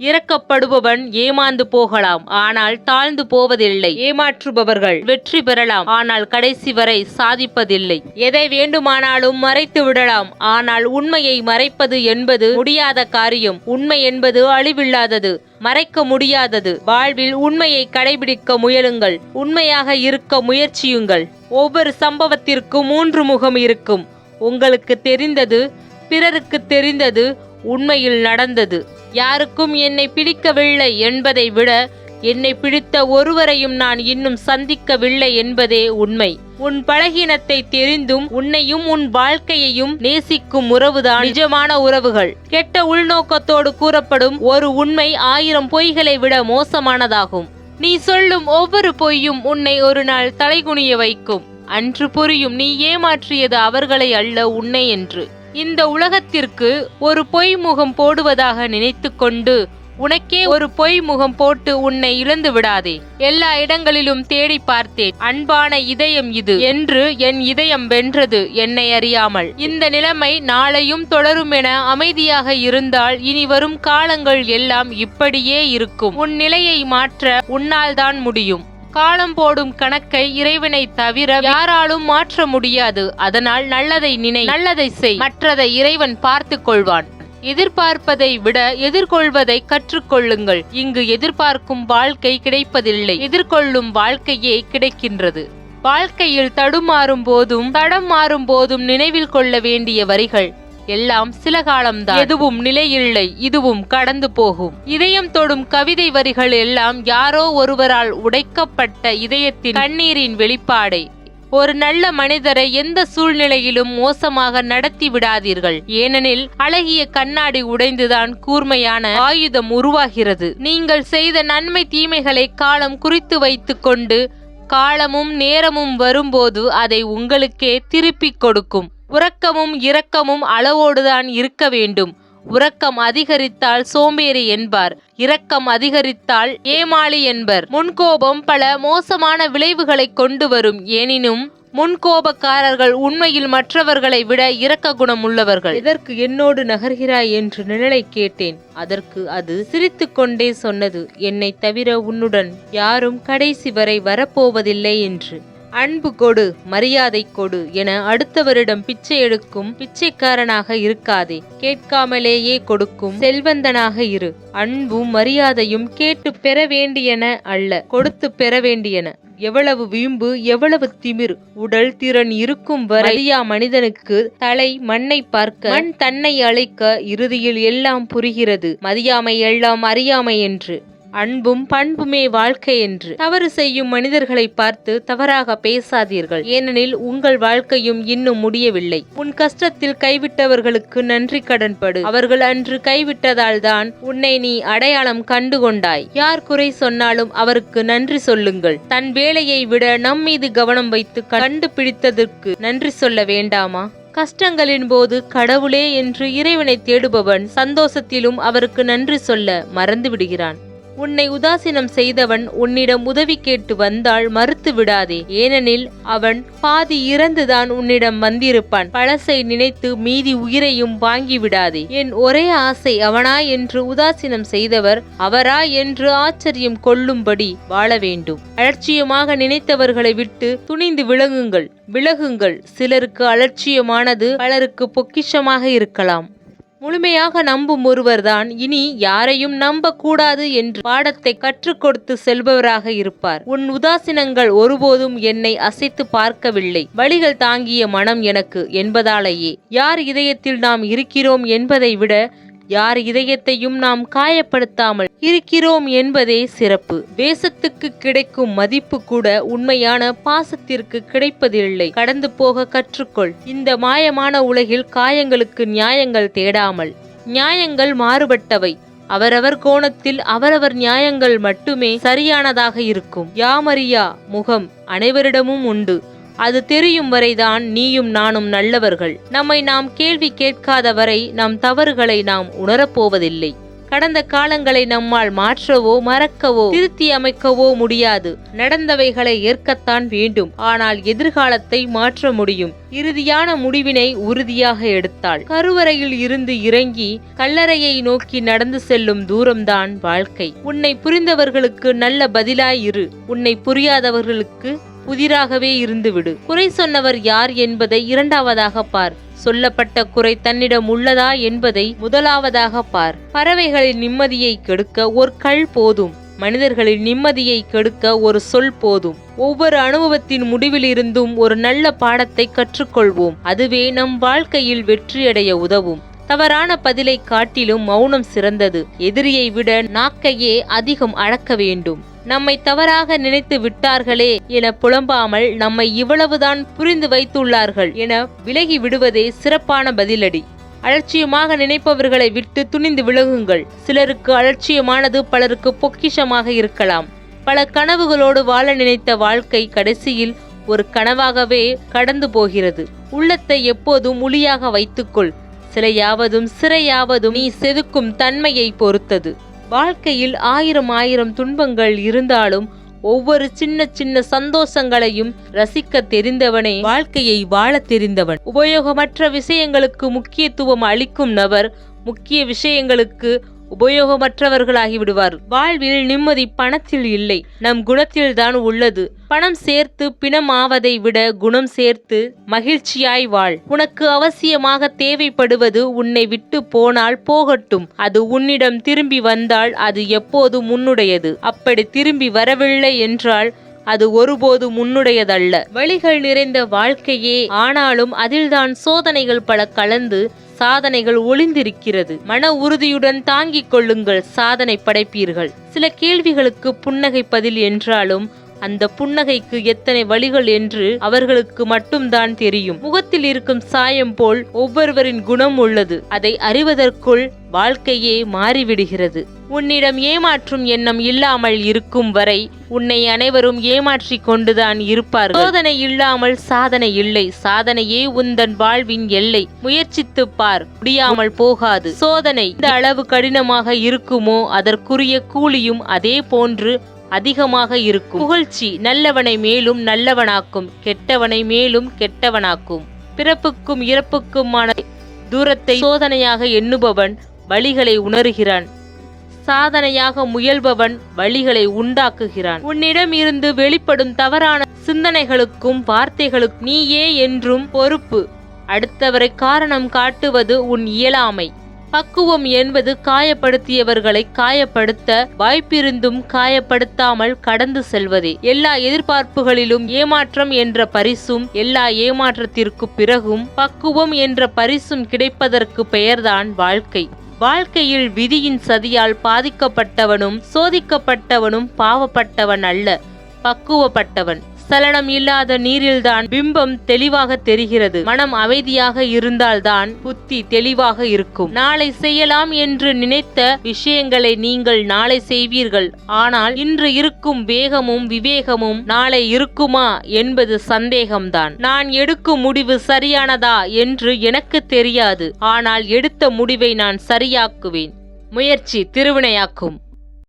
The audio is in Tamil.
இறக்கப்படுபவன் ஏமாந்து போகலாம் ஆனால் தாழ்ந்து போவதில்லை. ஏமாற்றுபவர்கள் வெற்றி பெறலாம் ஆனால் கடைசி வரை சாதிப்பதில்லை. எதை வேண்டுமானாலும் மறைத்து விடலாம் ஆனால் உண்மையை மறைப்பது என்பது முடியாத காரியம். உண்மை என்பது அழிவில்லாதது மறைக்க முடியாதது. வாழ்வில் உண்மையை கடைபிடிக்க முயலுங்கள் உண்மையாக இருக்க முயற்சியுங்கள். ஒவ்வொரு சம்பவத்திற்கும் மூன்று முகம் இருக்கும். உங்களுக்கு தெரிந்தது பிறருக்கு தெரிந்தது உண்மையில் நடந்தது. யாருக்கும் என்னை பிடிக்கவில்லை என்பதை விட என்னை பிடித்த ஒருவரையும் நான் இன்னும் சந்திக்கவில்லை என்பதே உண்மை. உன் பலகீனத்தை தெரிந்தும் உன்னையும் உன் வாழ்க்கையையும் நேசிக்கும் உறவுதான் நிஜமான உறவுகள். கெட்ட உள்நோக்கத்தோடு கூறப்படும் ஒரு உண்மை ஆயிரம் பொய்களை விட மோசமானதாகும். நீ சொல்லும் ஒவ்வொரு பொய்யும் உன்னை ஒரு நாள் தலைகுனிய வைக்கும். அன்று புரியும் நீ ஏமாற்றியது அவர்களை அல்ல உன்னை என்று. இந்த உலகத்திற்கு ஒரு பொய் முகம் போடுவதாக நினைத்து கொண்டு உனக்கே ஒரு பொய் முகம் போட்டு உன்னை இழந்து விடாதே. எல்லா இடங்களிலும் தேடி பார்த்தேன். அன்பான இதயம் இது என்று என் இதயம் வென்றது என்னை அறியாமல். இந்த நிலைமை நாளையும் தொடரும் என அமைதியாக இருந்தால் இனி வரும் காலங்கள் எல்லாம் இப்படியே இருக்கும். உன் நிலையை மாற்ற உன்னால் தான் முடியும். காலம் போடும் கணக்கை இறைவனை தவிர யாராலும் மாற்ற முடியாது. அதனால் நல்லதை நினை நல்லதை செய். மற்றதை இறைவன் பார்த்து கொள்வான். எதிர்பார்ப்பதை விட எதிர்கொள்வதை கற்றுக்கொள்ளுங்கள். இங்கு எதிர்பார்க்கும் வாழ்க்கை கிடைப்பதில்லை. எதிர்கொள்ளும் வாழ்க்கையே கிடைக்கின்றது. வாழ்க்கையில் தடுமாறும் போதும் தடம் மாறும் போதும் நினைவில் கொள்ள வேண்டிய வரிகள். எல்லாம் சில காலம்தான். எதுவும் நிலையில்லை இதுவும் கடந்து போகும். இதயம் தொடும் கவிதை வரிகள் எல்லாம் யாரோ ஒருவரால் உடைக்கப்பட்ட இதயத்தின் கண்ணீரின் வெளிப்பாடே. ஒரு நல்ல மனிதரை எந்த சூழ்நிலையிலும் மோசமாக நடத்தி விடாதீர்கள். ஏனெனில் அழகிய கண்ணாடி உடைந்துதான் கூர்மையான ஆயுதம் உருவாகிறது. நீங்கள் செய்த நன்மை தீமைகளை காலம் குறித்து வைத்துக் கொண்டு காலமும் நேரமும் வரும்போது அதை உங்களுக்கே திருப்பிக் கொடுக்கும். உறக்கமும் இரக்கமும் அளவோடுதான் இருக்க வேண்டும். உறக்கம் அதிகரித்தால் சோம்பேறி என்பார். இரக்கம் அதிகரித்தால் ஏமாளி என்பர். முன்கோபம் பல மோசமான விளைவுகளை கொண்டு வரும் எனினும் முன்கோபக்காரர்கள் உண்மையில் மற்றவர்களை விட இரக்க குணம் உள்ளவர்கள் எதற்கு என்னோடு நகர்கிறாய்? என்று நிழலை கேட்டேன். அதற்கு அது சிரித்துக்கொண்டே சொன்னது என்னை தவிர உன்னுடன் யாரும் கடைசி வரை வரப்போவதில்லை என்று. அன்பு கொடு மரியாதை கொடு என அடுத்தவரிடம் பிச்சை எடுக்கும் பிச்சைக்காரனாக இருக்காதே. கேட்காமலேயே கொடுக்கும் செல்வந்தனாக இரு. அன்பும் மரியாதையும் கேட்டு பெற வேண்டியன அல்ல கொடுத்து பெற வேண்டியன. எவ்வளவு வீம்பு எவ்வளவு திமிர். உடல் திறன் இருக்கும் வரையா மனிதனுக்கு தலை மண்ணை பார்க்க மண் தன்னை அழைக்க இறுதியில் எல்லாம் புரிகிறது. மதியாமை எல்லாம் அறியாமை என்று. அன்பும் பண்புமே வாழ்க்கை என்று. தவறு செய்யும் மனிதர்களை பார்த்து தவறாக பேசாதீர்கள். ஏனெனில் உங்கள் வாழ்க்கையும் இன்னும் முடியவில்லை. உன் கஷ்டத்தில் கைவிட்டவர்களுக்கு நன்றி கடன்படு அவர்கள் அன்று கைவிட்டதால் தான் உன்னை நீ அடையாளம் கண்டு கொண்டாய். யார் குறை சொன்னாலும் அவருக்கு நன்றி சொல்லுங்கள். தன் வேலையை விட நம் மீது கவனம் வைத்து கண்டுபிடித்ததற்கு நன்றி சொல்ல வேண்டாமா? கஷ்டங்களின் போது கடவுளே என்று இறைவனை தேடுபவன் சந்தோஷத்திலும் அவருக்கு நன்றி சொல்ல மறந்து விடுகிறான். உன்னை உதாசீனம் செய்தவன் உன்னிடம் உதவி கேட்டு வந்தால் மறுத்து விடாதே. ஏனெனில் அவன் பாதி இறந்துதான் உன்னிடம் வந்திருப்பான். பழசை நினைத்து மீதி உயிரையும் வாங்கி விடாதே. என் ஒரே ஆசை அவனா என்று உதாசீனம் செய்தவர் அவரா என்று ஆச்சரியம் கொள்ளும்படி வாழ வேண்டும். அலட்சியமாக நினைத்தவர்களை விட்டு துணிந்து விலகுங்கள். விலகுங்கள். சிலருக்கு அலட்சியமானது பலருக்கு பொக்கிஷமாக இருக்கலாம். முழுமையாக நம்பும் ஒருவர்தான். இனி யாரையும் நம்ப கூடாது என்று பாடத்தை கற்றுக் கொடுத்து செல்பவராக இருப்பார். உன் உதாசீனங்கள் ஒருபோதும் என்னை அசைத்து பார்க்கவில்லை. வழிகள் தாங்கிய மனம் எனக்கு என்பதாலேயே. யார் இதயத்தில் நாம் இருக்கிறோம் என்பதை விட யார் இதயத்தையும் நாம் காயப்படுத்தாமல் இருக்கிறோம் என்பதே சிறப்பு. தேசத்துக்கு கிடைக்கும் மதிப்பு கூட உண்மையான பாசத்திற்கு கிடைப்பதில்லை. கடந்து போக கற்றுக்கொள். இந்த மாயமான உலகில் காயங்களுக்கு நியாயங்கள் தேடாமல். நியாயங்கள் மாறுபட்டவை. அவரவர் கோணத்தில் அவரவர் நியாயங்கள் மட்டுமே சரியானதாக இருக்கும். யாமரியா முகம் அனைவரிடமும் உண்டு. அது தெரியும் வரைதான் நீயும் நானும் நல்லவர்கள். நம்மை நாம் கேள்வி கேட்காத வரை நம் தவறுகளை நாம் உணரப்போவதில்லை. கடந்த காலங்களை நம்மால் மாற்றவோ மறக்கவோ திருத்தி அமைக்கவோ முடியாது. நடந்தவைகளை ஏற்கத்தான் வேண்டும். ஆனால் எதிர்காலத்தை மாற்ற முடியும். இறுதியான முடிவினை உறுதியாக எடுத்தாள் கருவறையில் இருந்து இறங்கி கல்லறையை நோக்கி நடந்து செல்லும் தூரம்தான் வாழ்க்கை. உன்னை புரிந்தவர்களுக்கு நல்ல பதிலாய் இரு. உன்னை புரியாதவர்களுக்கு புதிராகவே இருந்துவிடு. குறை சொன்னவர் யார் என்பதை இரண்டாவதாக பார். சொல்லப்பட்ட குறை தன்னிடம் உள்ளதா என்பதை முதலாவதாக பார். பறவைகளின் நிம்மதியை கெடுக்க ஒரு கல் போதும். மனிதர்களின் நிம்மதியை கெடுக்க ஒரு சொல் போதும். ஒவ்வொரு அனுபவத்தின் முடிவிலிருந்தும் ஒரு நல்ல பாடத்தை கற்றுக்கொள்வோம். அதுவே நம் வாழ்க்கையில் வெற்றியடைய உதவும். தவறான பதிலை காட்டிலும் மௌனம் சிறந்தது. எதிரியை விட நாக்கையே அதிகம் அளக்க வேண்டும். நம்மை தவறாக நினைத்து விட்டார்களே என புலம்பாமல் நம்மை இவ்வளவுதான் புரிந்து வைத்துள்ளார்கள் என விலகி விடுவதே சிறப்பான பதிலடி. அலட்சியமாக நினைப்பவர்களை விட்டு துணிந்து விலகுங்கள். சிலருக்கு அலட்சியமானது பலருக்கு பொக்கிஷமாக இருக்கலாம். பல கனவுகளோடு வாழ நினைத்த வாழ்க்கை கடைசியில் ஒரு கனவாகவே கடந்து போகிறது. உள்ளத்தை எப்போதும் ஒளியாக வைத்துக்கொள். சிலையாவதும் சிறையாவதும் நீ செதுக்கும் தன்மையை பொறுத்தது. வாழ்க்கையில் ஆயிரம் ஆயிரம் துன்பங்கள் இருந்தாலும் ஒவ்வொரு சின்ன சின்ன சந்தோஷங்களையும் ரசிக்க தெரிந்தவனே வாழ்க்கையை வாழ தெரிந்தவன். உபயோகமற்ற விஷயங்களுக்கு முக்கியத்துவம் அளிக்கும் நபர் முக்கிய விஷயங்களுக்கு உபயோகமற்றவர்களாகி விடுவார் வாழ்வில் நிம்மதி பணத்தில் இல்லை. நம் குணத்தில்தான் உள்ளது. பணம் சேர்த்து பிணம் ஆவதை விட குணம் சேர்த்து மகிழ்ச்சியாய் வாழ். உனக்கு அவசியமாக தேவைப்படுவது உன்னை விட்டு போனால் போகட்டும். அது உன்னிடம் திரும்பி வந்தால் அது எப்போதும் உன்னுடையது. அப்படி திரும்பி வரவில்லை என்றால் அது ஒருபோதும் முன்னுடையதல்ல வழிகள் நிறைந்த வாழ்க்கையே ஆனாலும் அதில்தான் சோதனைகள் பல கலந்து சாதனைகள் ஒளிந்திருக்கிறது. மன உறுதியுடன் தாங்கிக் கொள்ளுங்கள் சாதனை படைப்பீர்கள். சில கேள்விகளுக்கு புன்னகை பதில் என்றாலும் அந்த புன்னகைக்கு எத்தனை வழிகள் என்று அவர்களுக்கு மட்டும்தான் தெரியும். முகத்தில் இருக்கும் சாயம் போல் ஒவ்வொருவரின் குணம் உள்ளது. அதை அறிவதற்குள் வாழ்க்கையே மாறிவிடுகிறது. உன்னிடம் ஏமாற்றும் எண்ணம் இல்லாமல் இருக்கும் வரை உன்னை அனைவரும் ஏமாற்றிக் கொண்டுதான் இருப்பார்கள். சோதனை இல்லாமல் சாதனை இல்லை. சாதனையே உந்தன் வாழ்வின் எல்லை. முயற்சித்துப் பார். முடியாமல் போகாது. சோதனை இந்த அளவு கடினமாக இருக்குமோ அதற்குரிய கூலியும் அதே போன்று அதிகமாக இருக்கும். புகழ்ச்சி நல்லவனை மேலும் நல்லவனாக்கும். கெட்டவனை மேலும் கெட்டவனாக்கும். பிறப்புக்கும் இறப்புக்குமான தூரத்தை சோதனையாக எண்ணுபவன் வழிகளை உணர்கிறான். சாதனையாக முயல்பவன் வழிகளை உண்டாக்குகிறான். உன்னிடம் இருந்து வெளிப்படும் தவறான சிந்தனைகளுக்கும் வார்த்தைகளுக்கும் நீயே என்றும் பொறுப்பு. அடுத்தவரை காரணம் காட்டுவது உன் இயலாமை. பக்குவம் என்பது காயப்படுத்தியவர்களை காயப்படுத்த வாய்ப்பிருந்தும் காயப்படுத்தாமல் கடந்து செல்வதே. எல்லா எதிர்பார்ப்புகளிலும் ஏமாற்றம் என்ற பரிசும் எல்லா ஏமாற்றத்திற்கு பிறகும் பக்குவம் என்ற பரிசும் கிடைப்பதற்கு பெயர்தான் வாழ்க்கை. வாழ்க்கையில் விதியின் சதியால் பாதிக்கப்பட்டவனும் சோதிக்கப்பட்டவனும் பாவப்பட்டவன் அல்ல பக்குவப்பட்டவன். சலனம் இல்லாத நீரில்தான் பிம்பம் தெளிவாக தெரிகிறது. மனம் அமைதியாக இருந்தால்தான் புத்தி தெளிவாக இருக்கும். நாளை செய்யலாம் என்று நினைத்த விஷயங்களை நீங்கள் நாளை செய்வீர்கள். ஆனால் இன்று இருக்கும் வேகமும் விவேகமும் நாளை இருக்குமா என்பது சந்தேகம்தான். நான் எடுக்கும் முடிவு சரியானதா என்று எனக்கு தெரியாது. ஆனால் எடுத்த முடிவை நான் சரியாக்குவேன். முயற்சி திருவினையாக்கும்.